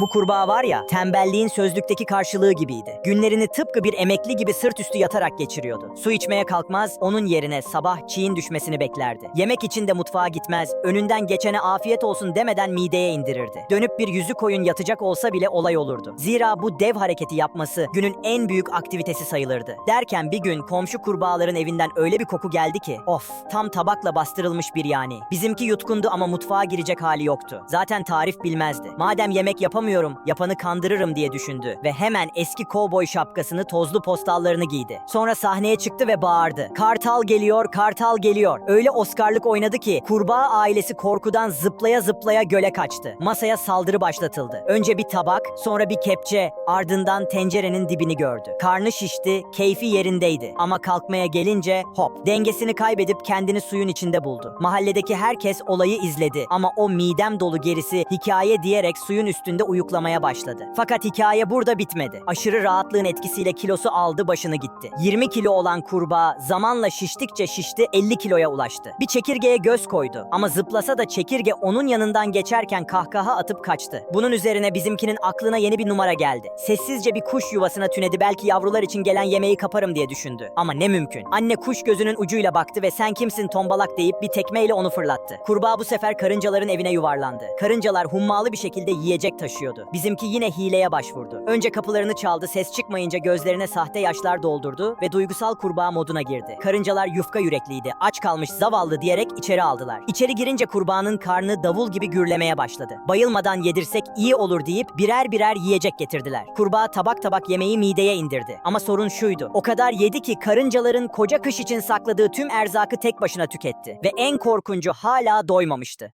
Bu kurbağa var ya, tembelliğin sözlükteki karşılığı gibiydi. Günlerini tıpkı bir emekli gibi sırt üstü yatarak geçiriyordu. Su içmeye kalkmaz, onun yerine sabah çiğin düşmesini beklerdi. Yemek için de mutfağa gitmez, önünden geçene afiyet olsun demeden mideye indirirdi. Dönüp bir yüzü koyun yatacak olsa bile olay olurdu. Zira bu dev hareketi yapması günün en büyük aktivitesi sayılırdı. Derken bir gün komşu kurbağaların evinden öyle bir koku geldi ki, of tam tabakla bastırılmış bir yani. Bizimki yutkundu ama mutfağa girecek hali yoktu. Zaten tarif bilmezdi. Madem yemek yapamıyorum, yapanı kandırırım diye düşündü ve hemen eski kovboy şapkasını, tozlu postallarını giydi. Sonra sahneye çıktı ve bağırdı. Kartal geliyor, kartal geliyor. Öyle Oscar'lık oynadı ki kurbağa ailesi korkudan zıplaya zıplaya göle kaçtı. Masaya saldırı başlatıldı. Önce bir tabak, sonra bir kepçe, ardından tencerenin dibini gördü. Karnı şişti, keyfi yerindeydi. Ama kalkmaya gelince hop, dengesini kaybedip kendini suyun içinde buldu. Mahalledeki herkes olayı izledi ama o midem dolu gerisi hikaye diyerek suyun üstünde uyuklamaya başladı. Fakat hikaye burada bitmedi. Aşırı rahatlığın etkisiyle kilosu aldı başını gitti. 20 kilo olan kurbağa zamanla şiştikçe şişti 50 kiloya ulaştı. Bir çekirgeye göz koydu ama zıplasa da çekirge onun yanından geçerken kahkaha atıp kaçtı. Bunun üzerine bizimkinin aklına yeni bir numara geldi. Sessizce bir kuş yuvasına tünedi belki yavrular için gelen yemeği kaparım diye düşündü. Ama ne mümkün. Anne kuş gözünün ucuyla baktı ve sen kimsin tombalak deyip bir tekmeyle onu fırlattı. Kurbağa bu sefer karıncaların evine yuvarlandı. Karıncalar hummalı bir şekilde yiyecek taşıyordu. Bizimki yine hileye başvurdu. Önce kapılarını çaldı, ses çıkmayınca gözlerine sahte yaşlar doldurdu ve duygusal kurbağa moduna girdi. Karıncalar yufka yürekliydi, aç kalmış zavallı diyerek içeri aldılar. İçeri girince kurbağanın karnı davul gibi gürlemeye başladı. Bayılmadan yedirsek iyi olur deyip birer birer yiyecek getirdiler. Kurbağa tabak tabak yemeği mideye indirdi. Ama sorun şuydu. O kadar yedi ki karıncaların koca kış için sakladığı tüm erzakı tek başına tüketti. Ve en korkuncu hala doymamıştı.